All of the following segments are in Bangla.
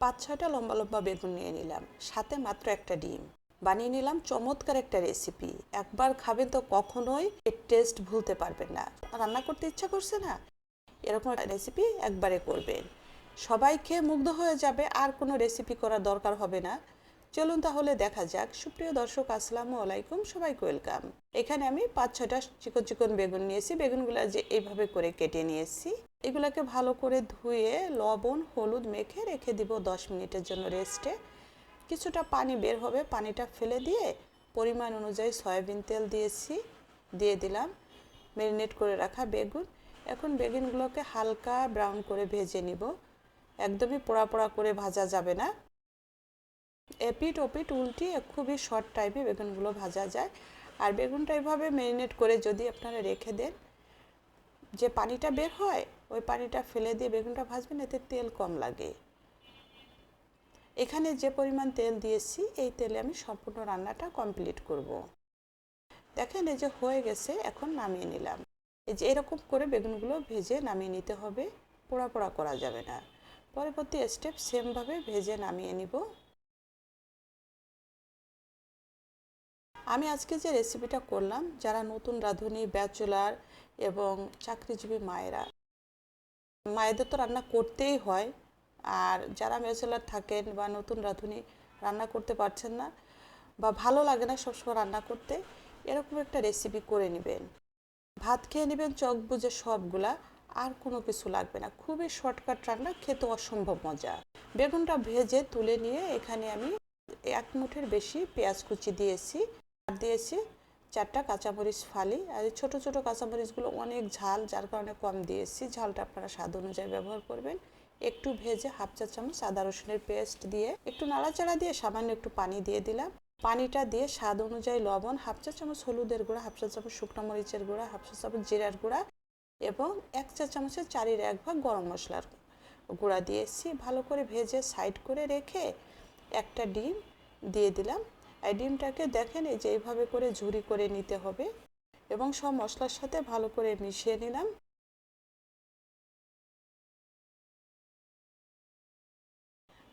পাঁচ ছয়টা লম্বা লম্বা বেগুন নিয়ে নিলাম, সাথে মাত্র একটা ডিম। বানিয়ে নিলাম চমৎকার একটা রেসিপি একবার খাবেন তো কখনোই এর টেস্ট ভুলতে পারবেন না। রান্না করতে ইচ্ছা করছে না? এরকম একটা রেসিপি একবারে করবেন। সবাই খেয়ে মুগ্ধ হয়ে যাবে, আর কোনো রেসিপি করার দরকার হবে না। চলুন তাহলে দেখা যাক। সুপ্রিয় দর্শক, আসসালামু আলাইকুম, সবাইকে ওয়েলকাম। এখানে আমি পাঁচ ছটা চিকন চিকন বেগুন নিয়েছি। বেগুনগুলো যে এইভাবে করে কেটে নিয়েছি, এগুলোকে ভালো করে ধুয়ে লবণ, হলুদ মেখে রেখে দিব দশ মিনিটের জন্য রেস্টে। কিছুটা পানি বের হবে, পানিটা ফেলে দিয়ে পরিমাণ অনুযায়ী সয়াবিন তেল দিয়েছি, দিয়ে দিলাম ম্যারিনেট করে রাখা বেগুন। এখন বেগুনগুলোকে হালকা ব্রাউন করে ভেজে নিব। একদমই পোড়া পোড়া করে ভাজা যাবে না। এপিট ওপিট উল্টি খুবই শর্ট টাইপে বেগুনগুলো ভাজা যায়। আর বেগুনটা এভাবে ম্যারিনেট করে যদি আপনারা রেখে দেন, যে পানিটা বের হয়, ওই পানিটা ফেলে দিয়ে বেগুনটা ভাজবেন, এতে তেল কম লাগে। এখানে যে পরিমাণ তেল দিয়েছি, এই তেলে আমি সম্পূর্ণ রান্নাটা কমপ্লিট করব। দেখেন, এই যে হয়ে গেছে, এখন নামিয়ে নিলাম। এই যে এরকম করে বেগুনগুলো ভেজে নামিয়ে নিতে হবে, পোড়া পোড়া করা যাবে না। পরবর্তী স্টেপ সেমভাবে ভেজে নামিয়ে নিব। আমি আজকে যে রেসিপিটা করলাম, যারা নতুন রাঁধুনি ব্যাচুলার এবং চাকরিজীবী মায়েরা, মায়েদের তো রান্না করতেই হয়। আর যারা ব্যাচেলার থাকেন বা নতুন রাঁধুনি রান্না করতে পারছেন না বা ভালো লাগে না সবসময় রান্না করতে, এরকম একটা রেসিপি করে নেবেন। ভাত খেয়ে নেবেন চক বুঝে সবগুলা, আর কোনো কিছু লাগবে না। খুবই শর্টকাট রান্না, খেতে অসম্ভব মজা। বেগুনটা ভেজে তুলে নিয়ে এখানে আমি এক মুঠের বেশি পেঁয়াজ কুচি দিয়েছি। দিয়েছি। চারটা কাঁচামরিচ ফালি। আর এই ছোটো ছোটো কাঁচামরিচগুলো অনেক ঝাল, যার কারণে কম দিয়েছি। ঝালটা আপনারা স্বাদ অনুযায়ী ব্যবহার করবেন। একটু ভেজে হাফ চা চামচ আদা রসুনের পেস্ট দিয়ে একটু নাড়াচাড়া দিয়ে সামান্য একটু পানি দিয়ে দিলাম। পানিটা দিয়ে স্বাদ অনুযায়ী লবণ, হাফ চা চামচ হলুদের গুঁড়া, হাফ চা চামচ শুকনো মরিচের গুঁড়া, হাফ চা চামচ জিরার গুঁড়া এবং এক চা চামচের চারির এক ভাগ গরম মশলার গুঁড়া দিয়েছি। ভালো করে ভেজে সাইড করে রেখে একটা ডিম দিয়ে দিলাম। ডিমটাকে দেখেন, এই যে এইভাবে করে ঝুরি করে নিতে হবে এবং সব মশলার সাথে ভালো করে মিশিয়ে নিলাম।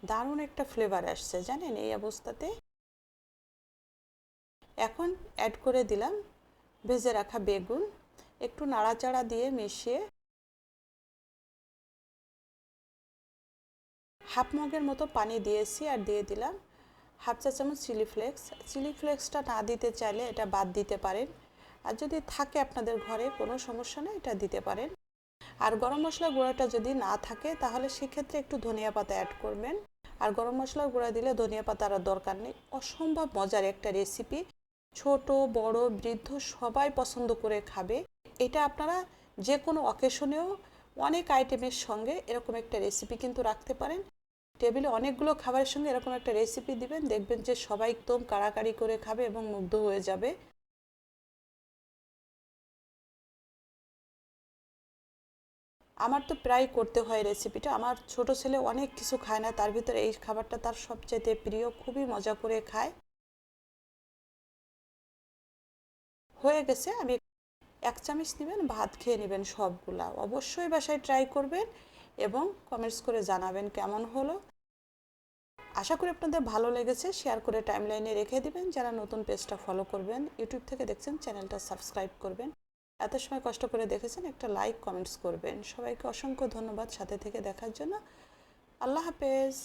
দারুণ একটা ফ্লেভার আসছে, জানেন, এই অবস্থাতে। এখন অ্যাড করে দিলাম ভেজে রাখা বেগুন, একটু নাড়াচাড়া দিয়ে মিশিয়ে হাফ মগের মতো পানি দিয়েছি আর দিয়ে দিলাম হাফ চা চামচ চিলি ফ্লেক্স। চিলি ফ্লেক্সটা না দিতে চাইলে এটা বাদ দিতে পারেন। আর যদি থাকে আপনাদের ঘরে, কোনো সমস্যা নেই, এটা দিতে পারেন। আর গরম মশলা গুঁড়োটা যদি না থাকে, তাহলে সেক্ষেত্রে একটু ধনিয়া পাতা অ্যাড করবেন। আর গরম মশলার গুঁড়া দিলে ধনিয়া পাতার আর দরকার নেই। অসম্ভব মজার একটা রেসিপি ছোট, বড়, বৃদ্ধ সবাই পছন্দ করে খাবে। এটা আপনারা যে কোনো অকেশনেও অনেক আইটেমের সঙ্গে এরকম একটা রেসিপি কিন্তু রাখতে পারেন। টেবিলে অনেকগুলো খাবারের সঙ্গে এরকম একটা রেসিপি দিবেন, দেখবেন যে সবাই একদম কাড়াকাড়ি করে খাবে এবং মুগ্ধ হয়ে যাবে। আমার তো প্রায় করতে হয় রেসিপিটা আমার ছোট ছেলে অনেক কিছু খায় না, তার ভিতরে এই খাবারটা তার সবচাইতে প্রিয়, খুবই মজা করে খায়। হয়ে গেছে, আমি এক চামচ নেবেন, ভাত খেয়ে নেবেন সবগুলা। অবশ্যই বাসায় ট্রাই করবেন। এবং কমেন্টস করে জানাবেন কেমন হলো। আশা করি আপনাদের ভালো লেগেছে। শেয়ার করে টাইম লাইনে রেখে দিবেন। যারা নতুন পেজটা ফলো করবেন ইউটিউব থেকে দেখছেন চ্যানেলটা সাবস্ক্রাইব করবেন। এত সময় কষ্ট করে দেখেছেন, একটা লাইক কমেন্টস করবেন। সবাইকে অসংখ্য ধন্যবাদ সাথে থেকে দেখার জন্য। আল্লাহ হাফেজ।